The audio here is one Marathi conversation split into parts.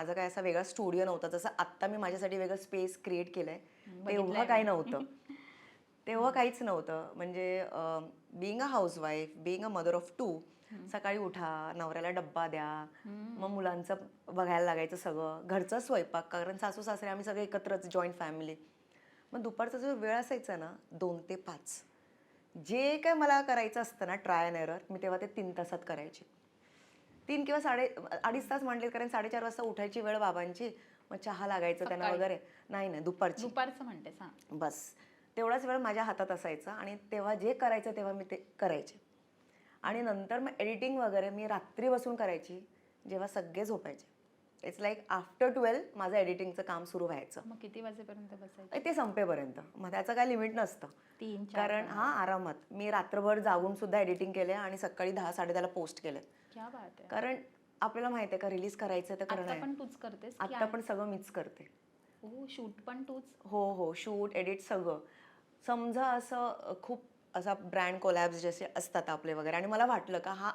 माझा काय असा वेगळा स्टुडिओ नव्हता. जसं आत्ता मी माझ्यासाठी वेगळं स्पेस क्रिएट केलंय. तेव्हा काही नव्हतं. तेव्हा काहीच नव्हतं. म्हणजे being a housewife being a mother of two सकाळी उठा नवऱ्याला डब्बा द्या मग मुलांचं बघायला लागायचं सगळं. घरचा स्वयंपाक कारण सासू सासरे आम्ही सगळे एकत्रच जॉईंट फॅमिली मग दुपारचा जो वेळ असायचा ना दोन ते पाच. जे काय मला करायचं असतं ना ट्राय अँड एरर मी तेव्हा ते तीन तासात करायचे. तीन किंवा साडे अडीच तास म्हटले कारण साडेचार वाजता उठायची वेळ बाबांची. मग चहा लागायचं त्यांना. वगैरे. नाही नाही दुपारची. दुपारचं म्हणतेस हा. बस. तेवढाच वेळ माझ्या हातात असायचा आणि तेव्हा जे करायचं तेव्हा मी ते करायचे. आणि नंतर मग एडिटिंग वगैरे मी रात्री बसून करायची जेव्हा सगळे झोपायचे. इट्स लाईक आफ्टर ट्वेल्व माझं एडिटिंगचं काम सुरू व्हायचं. मग किती वाजेपर्यंत बसायचं? ते संपेपर्यंत. मग त्याचं काय लिमिट नसतं. तीन कारण हा आरामात. मी रात्रभर जागून सुद्धा एडिटिंग केले आणि सकाळी दहा साडेदहाला पोस्ट केले कारण आपल्याला माहिती आहे का रिलीज करायचं तर करणं आता पण तूच करतेस की आत्ता पण सगळं मीच करते. हो शूट पण तूच? हो हो शूट एडिट सगळं. समजा असं खूप असा ब्रँड कोलॅब्स जसे असतात आपले वगैरे. आणि मला वाटलं का हा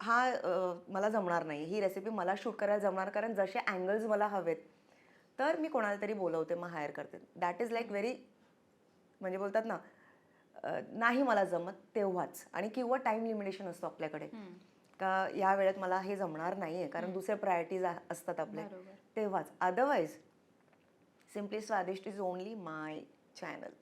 हा मला जमणार नाही. ही रेसिपी मला शूट करायला जमणार कारण जसे अँगल्स मला हवेत तर मी कोणाला तरी बोलवते मग हायर करते. दॅट इज लाईक व्हेरी म्हणजे बोलतात ना नाही मला जमत तेव्हाच. आणि किंवा टाईम लिमिटेशन असतो आपल्याकडे. का या वेळेत मला हे जमणार नाही आहे कारण दुसरे प्रायोरिटीज असतात आपले. बरोबर. तेव्हाच. अदरवाईज सिम्पली स्वादिष्ट इज ओनली माय चॅनल